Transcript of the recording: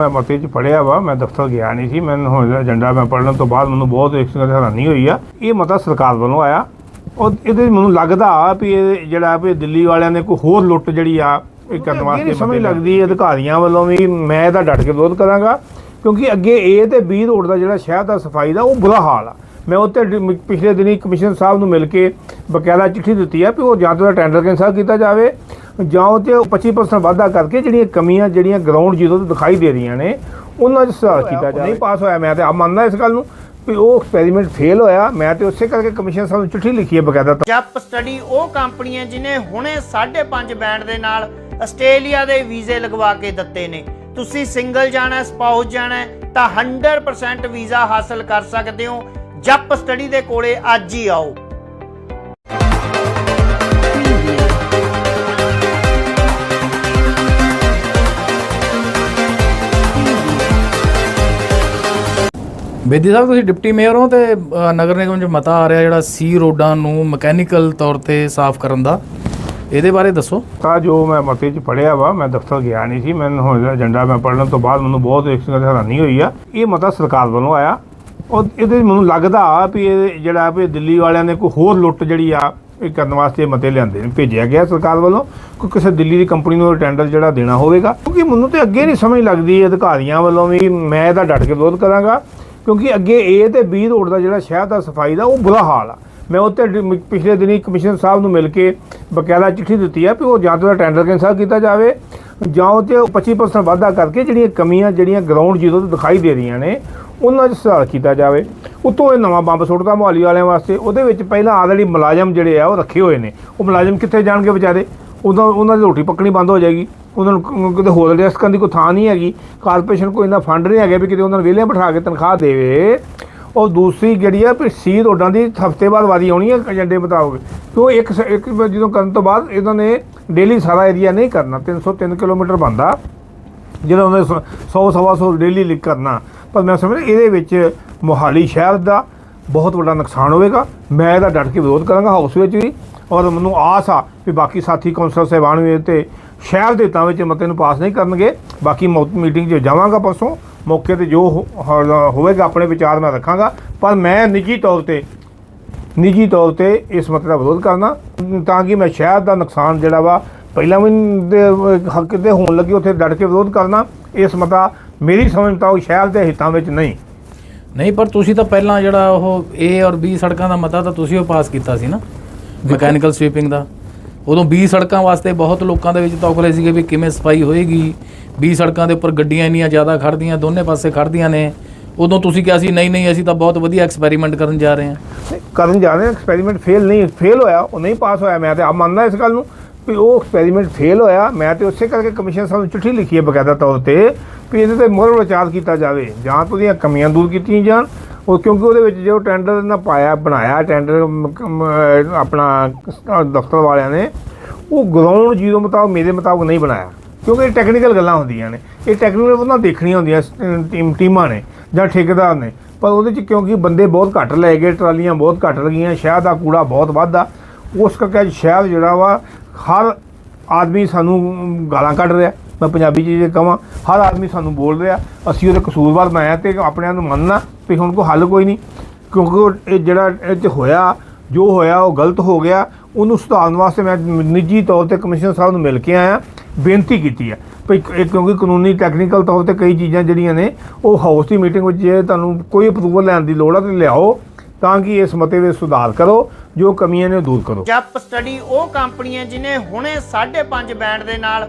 ਮੈਂ ਮਤੇ ਚ ਪੜਿਆ ਵਾ ਮੈਂ ਦਫ਼ਤਰ ਗਿਆ ਨਹੀਂ ਸੀ ਮੈਨੂੰ ਹੁਣ ਏਜੰਡਾ ਮੈਂ ਪੜਨ ਤੋਂ ਬਾਅਦ ਮੈਨੂੰ ਬਹੁਤ ਇੱਕ ਗੱਲ ਹੈਰਾਨੀ ਹੋਈ ਆ। ਇਹ ਮਤਾ ਸਰਕਾਰ ਵੱਲੋਂ ਆਇਆ। ਔਰ ਇਹਦੇ ਮੈਨੂੰ ਲੱਗਦਾ ਆ ਵੀ ਇਹ ਜਿਹੜਾ ਵੀ ਦਿੱਲੀ ਵਾਲਿਆਂ ਨੇ ਕੋਈ ਹੋਰ ਲੁੱਟ ਜਿਹੜੀ ਆ ਇਹ ਕਰਨ ਵਾਸਤੇ ਸਮਝ ਲੱਗਦੀ ਹੈ ਅਧਿਕਾਰੀਆਂ ਵੱਲੋਂ ਵੀ ਮੈਂ ਇਹਦਾ ਡਟ ਕੇ ਵਿਰੋਧ ਕਰਾਂਗਾ ਕਿਉਂਕਿ ਅੱਗੇ ਏ ਤੇ ਬੀ ਰੋਡ ਦਾ ਜਿਹੜਾ ਸ਼ਹਿਰ ਦਾ ਸਫ਼ਾਈ ਦਾ ਉਹ ਬੁਰਾ ਹਾਲ ਆ। ਮੈਂ ਉੱਤੇ ਪਿਛਲੇ ਦਿਨੀ ਕਮਿਸ਼ਨਰ ਸਾਹਿਬ ਨੂੰ ਮਿਲ ਕੇ ਬਕਾਇਦਾ ਚਿੱਠੀ ਦਿੱਤੀ ਆ ਵੀ ਉਹ ਜਾਂ ਤਾਂ ਟੈਂਡਰ ਕੈਂਸਲ ਕੀਤਾ ਜਾਵੇ ਜਾਂ ਉਹ ਤੇ 25% ਵਾਧਾ ਕਰਕੇ ਜਿਹੜੀਆਂ ਕਮੀਆਂ ਜਿਹੜੀਆਂ ਗਰਾਊਂਡ ਜ਼ੀਰੋ ਤੇ ਦਿਖਾਈ ਦੇ ਰਹੀਆਂ ਨੇ ਉਹਨਾਂ 'ਚ ਸੁਧਾਰ ਕੀਤਾ ਜਾਵੇ। ਨਹੀਂ ਪਾਸ ਹੋਇਆ ਮੈਂ ਤੇ ਆ ਮੰਨਦਾ ਇਸ ਗੱਲ ਨੂੰ ਵੀ ਉਹ ਐਕਸਪੈਰੀਮੈਂਟ ਫੇਲ ਹੋਇਆ। ਮੈਂ ਤੇ ਉਸੇ ਕਰਕੇ ਕਮਿਸ਼ਨਰ ਸਾਹਿਬ ਨੂੰ ਚਿੱਠੀ ਲਿਖੀ ਹੈ ਬਕਾਇਦਾ ਜੱਪ ਸਟੱਡੀ ਉਹ ਕੰਪਨੀ ਹੈ ਜਿਨੇ ਹੁਣੇ 5.5 ਬੈਂਡ ਦੇ ਨਾਲ ਆਸਟ੍ਰੇਲੀਆ ਦੇ ਵੀਜ਼ੇ ਲਗਵਾ ਕੇ ਦਿੱਤੇ ਨੇ। ਤੁਸੀਂ ਸਿੰਗਲ ਜਾਣਾ ਸਪਾਊਸ ਜਾਣਾ ਤਾਂ 100% ਵੀਜ਼ਾ ਹਾਸਲ ਕਰ ਸਕਦੇ ਹੋ। ਜੱਪ ਸਟੱਡੀ ਦੇ ਕੋਲੇ ਅੱਜ ਹੀ ਆਓ। ਬੇਦੀ ਸਾਹਿਬ ਤੁਸੀਂ ਡਿਪਟੀ ਮੇਅਰ ਹੋ ਤੇ ਅ, ਨਗਰ ਨਿਗਮ 'ਚ ਮਤਾ ਆ ਰਿਹਾ ਜਿਹੜਾ ਸੀ ਰੋਡਾਂ ਨੂੰ ਮਕੈਨੀਕਲ ਤੌਰ ਤੇ ਸਾਫ਼ ਕਰਨ ਦਾ। ਇਹਦੇ ਬਾਰੇ ਦੱਸੋ। ਤਾਂ ਜੋ ਮੈਂ ਮਤੇ ਚ ਪੜਿਆ ਵਾ ਮੈਂ ਦਫ਼ਤਰ ਗਿਆ ਨਹੀਂ ਸੀ ਮੈਨੂੰ ਹੁਣ ਏਜੰਡਾ ਮੈਂ ਪੜਨ ਤੋਂ ਬਾਅਦ ਮੈਨੂੰ ਬਹੁਤ ਇੱਕ ਗੱਲ ਹੈਰਾਨੀ ਹੋਈ ਆ। ਇਹ ਮਤਾ ਸਰਕਾਰ ਵੱਲੋਂ ਆਇਆ। ਔਰ ਇਹਦੇ 'ਚ ਮੈਨੂੰ ਲੱਗਦਾ ਆ ਵੀ ਇਹ ਜਿਹੜਾ ਵੀ ਦਿੱਲੀ ਵਾਲਿਆਂ ਨੇ ਕੋਈ ਹੋਰ ਲੁੱਟ ਜਿਹੜੀ ਆ ਇਹ ਕਰਨ ਵਾਸਤੇ ਮਤੇ ਲਿਆਂਦੇ ਨੇ ਭੇਜਿਆ ਗਿਆ ਸਰਕਾਰ ਵੱਲੋਂ। ਕੋਈ ਕਿਸੇ ਦਿੱਲੀ ਦੀ ਕੰਪਨੀ ਨੂੰ ਟੈਂਡਰ ਜਿਹੜਾ ਦੇਣਾ ਹੋਵੇਗਾ। ਕਿਉਂਕਿ ਮੈਨੂੰ ਤੇ ਅੱਗੇ ਨਹੀਂ ਸਮਝ ਲੱਗਦੀ ਅਧਿਕਾਰੀਆਂ ਵੱਲੋਂ ਵੀ ਮੈਂ ਇਹਦਾ ਡਟ ਕੇ ਵਿਰੋਧ ਕਰਾਂਗਾ। ਕਿਉਂਕਿ ਅੱਗੇ ਏ ਤੇ ਬੀ ਰੋਡ ਦਾ ਜਿਹੜਾ ਸ਼ਹਿਰ ਦਾ ਸਫ਼ਾਈ ਦਾ ਉਹ ਬੁਰਾ ਹਾਲ ਆ। ਮੈਂ ਉੱਤੇ ਡ- ਪਿਛਲੇ ਦਿਨੀ ਕਮਿਸ਼ਨਰ ਸਾਹਿਬ ਨੂੰ ਮਿਲ ਕੇ ਬਕਾਇਦਾ ਚਿੱਠੀ ਦਿੱਤੀ ਆ ਵੀ ਉਹ ਜਾਂ ਤਾਂ ਉਹਦਾ ਟੈਂਡਰ ਕੈਂਸਲ ਕੀਤਾ ਜਾਵੇ ਜਾਂ ਉਹ ਤੇ 25% ਵਾਧਾ ਕਰਕੇ ਜਿਹੜੀਆਂ ਕਮੀਆਂ, ਜਿਹੜੀਆਂ ਗਰਾਊਂਡ ਜ਼ੀਰੋ ਤੇ ਦਿਖਾਈ ਦੇ ਰਹੀਆਂ ਨੇ, ਉਹਨਾਂ 'ਚ ਸੁਧਾਰ ਕੀਤਾ ਜਾਵੇ। ਉਤੋਂ ਇਹ ਨਵਾਂ ਬੰਬ ਸੁੱਟਦਾ ਮੁਹਾਲੀ ਵਾਲਿਆਂ ਵਾਸਤੇ। ਉਹਦੇ ਵਿੱਚ ਪਹਿਲਾਂ ਆਲਰੇਡੀ ਮੁਲਾਜ਼ਮ ਜਿਹੜੇ ਆ ਉਹ ਰੱਖੇ ਹੋਏ ਨੇ। ਉਹ ਮੁਲਾਜ਼ਮ ਕਿੱਥੇ ਜਾਣਗੇ ਵਿਚਾਰੇ? ਉਦੋਂ ਉਹਨਾਂ ਦੀ ਰੋਟੀ ਪੱਕਣੀ ਬੰਦ ਹੋ ਜਾਏਗੀ। ਉਹਨਾਂ ਨੂੰ ਕਿਤੇ ਹੋਰ ਰਿਸਕਾਂ ਦੀ ਕੋਈ ਥਾਂ ਨਹੀਂ ਹੈਗੀ। ਕਾਰਪੋਰੇਸ਼ਨ ਕੋਈ ਇੰਨਾ ਫੰਡ ਨਹੀਂ ਹੈਗਾ ਵੀ ਕਿਤੇ ਉਹਨਾਂ ਨੂੰ ਵਿਹਲੇ ਬਿਠਾ ਕੇ ਤਨਖਾਹ ਦੇਵੇ। ਔਰ ਦੂਸਰੀ ਜਿਹੜੀ ਆ ਵੀ ਸੀ ਰੋਡਾਂ ਦੀ ਹਫ਼ਤੇ ਬਾਅਦ ਵਾਰੀ ਆਉਣੀ ਹੈ ਏਜੰਡੇ ਮੁਤਾਬਕ। ਕਿਉਂ ਇੱਕ ਸ- ਇੱਕ ਜਦੋਂ ਕਰਨ ਤੋਂ ਬਾਅਦ ਇਹਨਾਂ ਨੇ ਡੇਲੀ ਸਾਰਾ ਏਰੀਆ ਨਹੀਂ ਕਰਨਾ। 303 ਕਿਲੋਮੀਟਰ ਬੰਦਾ ਜਿਹੜਾ ਉਹਨੇ 100 ਸਵਾ 100 ਡੇਲੀ ਲਿਖ ਕਰਨਾ। ਪਰ ਮੈਂ ਸਮਝ ਇਹਦੇ ਵਿੱਚ ਮੋਹਾਲੀ ਸ਼ਹਿਰ ਦਾ ਬਹੁਤ ਵੱਡਾ ਨੁਕਸਾਨ ਹੋਵੇਗਾ। ਮੈਂ ਇਹਦਾ ਡਟ ਕੇ ਵਿਰੋਧ ਕਰਾਂਗਾ। ਹਾਊਸ ਵਿੱਚ ਵੀ ਔਰ ਮੈਨੂੰ ਆਸ ਆ ਵੀ ਬਾਕੀ ਸਾਥੀ ਕੌਂਸਲ ਸਾਹਿਬਾਨ ਵੀ ਇਹ ਤੇ ਸ਼ਹਿਰ ਦੇ ਹਿੱਤਾਂ ਵਿੱਚ ਮਤੇ ਨੂੰ ਪਾਸ ਨਹੀਂ ਕਰਨਗੇ। ਬਾਕੀ ਮੀਟਿੰਗ 'ਚ ਜਾਵਾਂਗਾ ਪਰਸੋਂ। ਮੌਕੇ ਤੇ ਜੋ ਹੋ- ਹੋਵੇਗਾ ਆਪਣੇ ਵਿਚਾਰ ਮੈਂ ਰੱਖਾਂਗਾ। ਪਰ ਮੈਂ ਨਿੱਜੀ ਤੌਰ ਤੇ, ਨਿੱਜੀ ਤੌਰ ਤੇ ਇਸ ਮਤੇ ਦਾ ਵਿਰੋਧ ਕਰਨਾ, ਤਾਂ ਕਿ ਮੈਂ ਸ਼ਹਿਰ ਦਾ ਨੁਕਸਾਨ ਜਿਹੜਾ ਵਾ ਪਹਿਲਾਂ ਵੀ ਦੇ, ਹੱਕ ਤੇ ਹੋਣ ਲੱਗੀ, ਉੱਥੇ ਡਟ ਕੇ ਵਿਰੋਧ ਕਰਨਾ, ਇਸ ਮਤਾ ਮੇਰੀ ਸਮਝ ਉਹ ਸ਼ਹਿਰ ਦੇ ਹਿੱਤਾਂ ਵਿੱਚ ਨਹੀਂ। ਨਹੀਂ, ਪਰ ਤੁਸੀਂ ਤਾਂ ਪਹਿਲਾਂ ਜਿਹੜਾ ਉਹ A ਔਰ B ਸੜਕਾਂ ਦਾ ਮਤਾ ਤਾਂ ਤੁਸੀਂ ਉਹ ਪਾਸ ਕੀਤਾ ਸੀ ਨਾ। ਮਕੈਨੀਕਲ ਸਵੀਪਿੰਗ ਦਾ। ਉਦੋਂ B ਸੜਕਾਂ ਵਾਸਤੇ ਬਹੁਤ ਲੋਕਾਂ ਦੇ ਵਿੱਚ ਤੌਖਲੇ ਸੀਗੇ ਵੀ ਕਿਵੇਂ ਸਫ਼ਾਈ ਹੋਏਗੀ। B ਸੜਕਾਂ ਦੇ ਉੱਪਰ ਗੱਡੀਆਂ ਇੰਨੀਆਂ ਜ਼ਿਆਦਾ ਖੜਦੀਆਂ ਦੋਨੇ ਪਾਸੇ ਖੜਦੀਆਂ ਨੇ। ਉਦੋਂ ਤੁਸੀਂ ਕਿਹਾ ਸੀ ਨਹੀਂ ਨਹੀਂ ਅਸੀਂ ਤਾਂ ਬਹੁਤ ਵਧੀਆ ਐਕਸਪੈਰੀਮੈਂਟ ਕਰਨ ਜਾ ਰਹੇ ਹਾਂ। ਕਰਨ ਜਾ ਰਹੇ ਐਕਸਪੈਰੀਮੈਂਟ ਫੇਲ ਨਹੀਂ ਫੇਲ ਹੋਇਆ ਉਹ ਨਹੀਂ ਪਾਸ ਹੋਇਆ। ਮੈਂ ਤੇ ਆ ਮੰਨਦਾ ਇਸ ਗੱਲ ਨੂੰ ਵੀ ਉਹ ਐਕਸਪੈਰੀਮੈਂਟ ਫੇਲ ਹੋਇਆ। ਮੈਂ ਤੇ ਉਸੇ ਕਰਕੇ ਕਮਿਸ਼ਨ ਸਾਹਿਬ ਨੂੰ ਚਿੱਠੀ ਲਿਖੀ ਹੈ ਬਕਾਇਦਾ ਤੌਰ ਤੇ ਵੀ ਇਹਦੇ ਤੇ ਮੁੜ ਵਿਚਾਰ ਕੀਤਾ ਜਾਵੇ। ਜਾਂ ਤਾਂ ਉਹਦੀਆਂ ਕਮੀਆਂ ਦੂਰ ਕੀਤੀਆਂ ਜਾਣ ਉਹ ਕਿਉਂਕਿ ਉਹਦੇ ਵਿੱਚ ਜੋ ਟੈਂਡਰ ਨਾ ਪਾਇਆ, ਬਣਾਇਆ ਟੈਂਡਰ ਆਪਣਾ ਦਫ਼ਤਰ ਵਾਲਿਆਂ ਨੇ, ਉਹ ਗਰਾਊਂਡ ਜ਼ੀਰੋ ਮੁਤਾਬਕ, ਮੇਰੇ ਮੁਤਾਬਕ ਨਹੀਂ ਬਣਾਇਆ। ਕਿਉਂਕਿ ਇਹ ਟੈਕਨੀਕਲ ਗੱਲਾਂ ਹੁੰਦੀਆਂ ਨੇ। ਇਹ ਟੈਕਨੀਕਲ ਉਹਨਾਂ ਦੇਖਣੀਆਂ ਹੁੰਦੀਆਂ ਟੀਮ, ਟੀਮਾਂ ਨੇ ਜਾਂ ਠੇਕੇਦਾਰ ਨੇ। ਪਰ ਉਹਦੇ ਚ ਕਿਉਂਕਿ ਬੰਦੇ ਬਹੁਤ ਘੱਟ ਲੈ ਗਏ, ਟਰਾਲੀਆਂ ਬਹੁਤ ਘੱਟ ਲੱਗੀਆਂ, ਸ਼ਹਿਰ ਦਾ ਕੂੜਾ ਬਹੁਤ ਵੱਧਦਾ ਉਸ ਕਰਕੇ ਸ਼ਹਿਰ ਜਿਹੜਾ ਵਾ, ਹਰ ਆਦਮੀ ਸਾਨੂੰ ਗਾਲਾਂ ਕੱਢ ਰਿਹਾ। ਮੈਂ ਪੰਜਾਬੀ 'ਚ ਜੇ ਕਹਾਂ, ਹਰ ਆਦਮੀ ਸਾਨੂੰ ਬੋਲ ਰਿਹਾ, ਅਸੀਂ ਉਹਦੇ ਕਸੂਰਵਾਰ ਬਣਾਇਆ ਤੇ ਆਪ ਨੂੰ ਮੰਨਣਾ ਵੀ ਹੁਣ ਕੋਈ ਹੱਲ ਕੋਈ ਨਹੀਂ, ਕਿਉਂਕਿ ਉਹ ਇਹ ਜਿਹੜਾ ਇਹ 'ਚ ਹੋਇਆ, ਜੋ ਹੋਇਆ, ਉਹ ਗਲਤ ਹੋ ਗਿਆ, ਉਹਨੂੰ ਸੁਧਾਰਨ ਵਾਸਤੇ ਮੈਂ ਨਿੱਜੀ ਤੌਰ ਤੇ ਕਮਿਸ਼ਨਰ ਸਾਹਿਬ ਨੂੰ ਮਿਲ ਕੇ ਆਇਆ, ਬੇਨਤੀ ਕੀਤੀ ਹੈ ਵੀ ਕਿਉਂਕਿ ਕਾਨੂੰਨੀ ਟੈਕਨੀਕਲ ਤੌਰ ਤੇ ਕਈ ਚੀਜ਼ਾਂ ਜਿਹੜੀਆਂ ਨੇ, ਉਹ ਹਾਊਸ ਦੀ ਮੀਟਿੰਗ ਵਿੱਚ ਜੇ ਤੁਹਾਨੂੰ ਕੋਈ ਅਪਰੂਵਲ ਲੈਣ ਦੀ ਲੋੜ ਹੈ ਤੇ ਲਿਆਓ, ਤਾਂ ਕਿ ਇਸ ਮਤੇ ਵਿੱਚ ਸੁਧਾਰ ਕਰੋ, ਜੋ ਕਮੀਆਂ ਨੇ ਉਹ ਦੂਰ ਕਰੋ। ਜੱਪ ਸਟੱਡੀ ਉਹ ਕੰਪਨੀ ਹੈ ਜਿਨੇ ਹੁਣੇ 5.5 ਬੈਂਡ ਦੇ ਨਾਲ